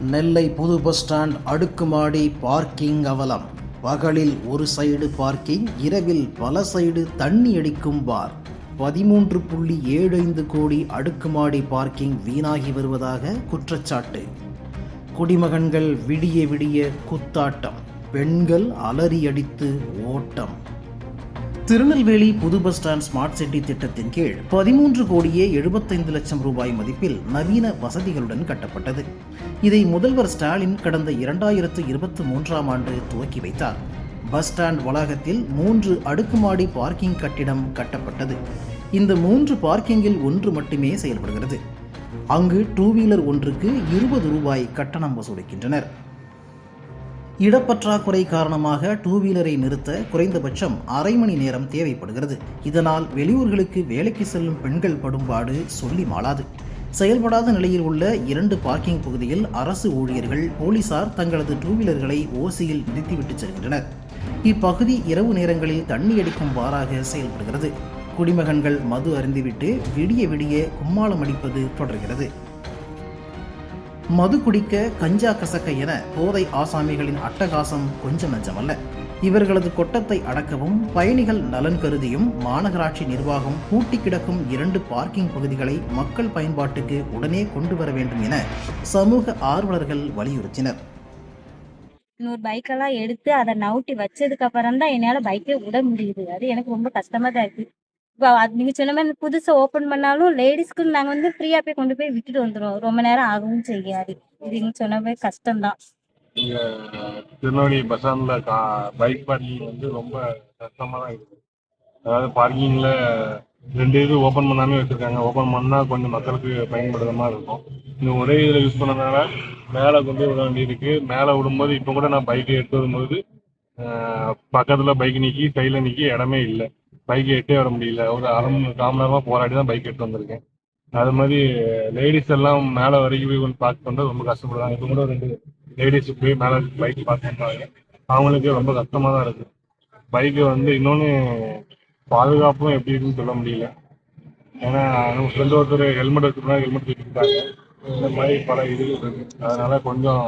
நெல்லை புது bus stand அடுக்குமாடி parking அவலம். பகலில் ஒரு சைடு பார்க்கிங் இரவில் பல சைடு தண்ணி அடிக்கும் பார். பதிமூன்று புள்ளி ஏழு ஐந்து கோடி அடுக்குமாடி பார்க்கிங் வீணாகி வருவதாக குற்றச்சாட்டு. குடிமகன்கள் விடிய விடிய குத்தாட்டம். பெண்கள் அலறி அடித்து ஓட்டம். திருநெல்வேலி புது பஸ் ஸ்டாண்ட் ஸ்மார்ட் சிட்டி திட்டத்தின் கீழ் பதிமூன்று கோடியே எழுபத்தைந்து லட்சம் ரூபாய் மதிப்பில் நவீன வசதிகளுடன் கட்டப்பட்டது. இதை முதல்வர் ஸ்டாலின் கடந்த இரண்டாயிரத்து இருபத்தி மூன்றாம் ஆண்டு துவக்கி வைத்தார். பஸ் ஸ்டாண்ட் வளாகத்தில் மூன்று அடுக்குமாடி பார்க்கிங் கட்டிடம் கட்டப்பட்டது. இந்த மூன்று பார்க்கிங்கில் ஒன்று மட்டுமே செயல்படுகிறது. அங்கு டூ வீலர் ஒன்றுக்கு இருபது ரூபாய் கட்டணம் வசூலிக்கின்றனர். இடப்பற்றாக்குறை காரணமாக டூ வீலரை நிறுத்த குறைந்தபட்சம் அரை மணி நேரம் தேவைப்படுகிறது. இதனால் வெளியூர்களுக்கு வேலைக்கு செல்லும் பெண்கள் படும்பாடு சொல்லி மாளாது. செயல்படாத நிலையில் உள்ள இரண்டு பார்க்கிங் பகுதியில் அரசு ஊழியர்கள் போலீசார் தங்களது டூ வீலர்களை ஓசியில் நிறுத்திவிட்டு செல்கின்றனர். இப்பகுதி இரவு நேரங்களில் தண்ணி அடிக்கும் வாராக செயல்படுகிறது. குடிமகன்கள் மது அருந்திவிட்டு விடிய விடிய கும்மாளம் அடிப்பது தொடர்கிறது. மது குடிக்க கஞ்சா கசக்க என போதை ஆசாமிகளின் அட்டகாசம் கொஞ்சம் நஞ்சமல்ல இவர்களது கொட்டத்தை அடக்கவும் பயணிகள் நலன் கருதியும் மாநகராட்சி நிர்வாகம் பூட்டி கிடக்கும் இரண்டு பார்க்கிங் பகுதிகளை மக்கள் பயன்பாட்டுக்கு உடனே கொண்டு வர வேண்டும் என சமூக ஆர்வலர்கள் வலியுறுத்தினர். இன்னொரு பைக்கெல்லாம் எடுத்து அதை நவுட்டி வச்சதுக்கு அப்புறம் தான் என்னால பைக்கே விட முடியுது. அது எனக்கு ரொம்ப கஷ்டமா தான் இருக்கு. இப்போ நீங்க சொன்ன மாதிரி புதுசா ஓபன் பண்ணாலும் லேடிஸ்க்கு நாங்க வந்து ஃப்ரீயா போய் கொண்டு போய் விட்டுட்டு வந்துடுவோம் ரொம்ப நேரம் ஆகவும் செய்யாது. இது நீங்க சொன்ன மாதிரி கஷ்டம்தான். இங்க திருநெல்வேலி பஸ் ஸ்டாண்ட்ல பைக் பார்க்கிங் வந்து ரொம்ப கஷ்டமா தான் இருக்குது அதாவது பார்க்கிங்ல ரெண்டு இது ஓப்பன் பண்ணாமே வச்சிருக்காங்க. ஓப்பன் பண்ணா கொஞ்சம் மக்களுக்கு பயன்படுற மாதிரி இருக்கும். இந்த ஒரே இதில் யூஸ் பண்ணனால மேலே கொண்டு விட விட வேண்டியிருக்கு. மேலே விடும்போது இப்போ கூட நான் பைக்கை எடுத்து வரும்போது ஆஹ், பக்கத்துல பைக் நிக்கி சைடில் நிக்கி இடமே இல்லை. பைக்கை எட்டே வர முடியல. ஒரு அரை மணி கால் நேரமா போராடி தான் பைக் எடுத்து வந்திருக்கேன். அது மாதிரி லேடிஸ் எல்லாம் மேலே வரைக்கும் போய் கொஞ்சம் பார்க் பண்ணுறது ரொம்ப கஷ்டப்படுறாங்க. இப்போ கூட ரெண்டு லேடிஸ் போய் மேலே பைக் பார்க் பண்ணுறாங்க அவங்களுக்கு ரொம்ப கஷ்டமா தான் இருக்கு. பைக்கு வந்து இன்னொன்று பாதுகாப்பும் எப்படி இருக்குன்னு சொல்ல முடியல. ஏன்னா நம்ம ஃப்ரெண்டு ஒருத்தர் ஹெல்மெட் வச்சுருந்தா ஹெல்மெட் வச்சுருக்காங்க இந்த மாதிரி பல இது இருக்குது அதனால கொஞ்சம்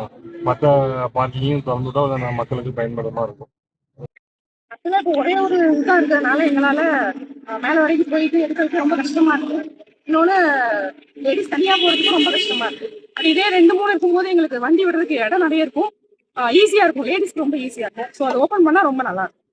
மற்ற பார்க்கிங்கும் திறந்துட்டா மக்களுக்கு பயன்படுமா இருக்கும். ஆக்சுவலா இப்போ ஒரே ஒரு இதா இருக்கிறதுனால எங்களால மேலே மேல வரைக்கும் போயிட்டு எடுக்கிறதுக்கு ரொம்ப கஷ்டமா இருக்கு. இன்னொன்னு லேடிஸ் தனியா போறதுக்கு ரொம்ப கஷ்டமா இருக்கு. அது இதே ரெண்டு மூணு இருக்கும்போது எங்களுக்கு வண்டி விடுறதுக்கு இடம் நிறைய இருக்கும். ஈஸியா இருக்கும். லேடிஸ்க்கு ரொம்ப ஈஸியா இருக்கும். ஸோ அதை ஓப்பன் பண்ணா ரொம்ப நல்லா இருக்கும்.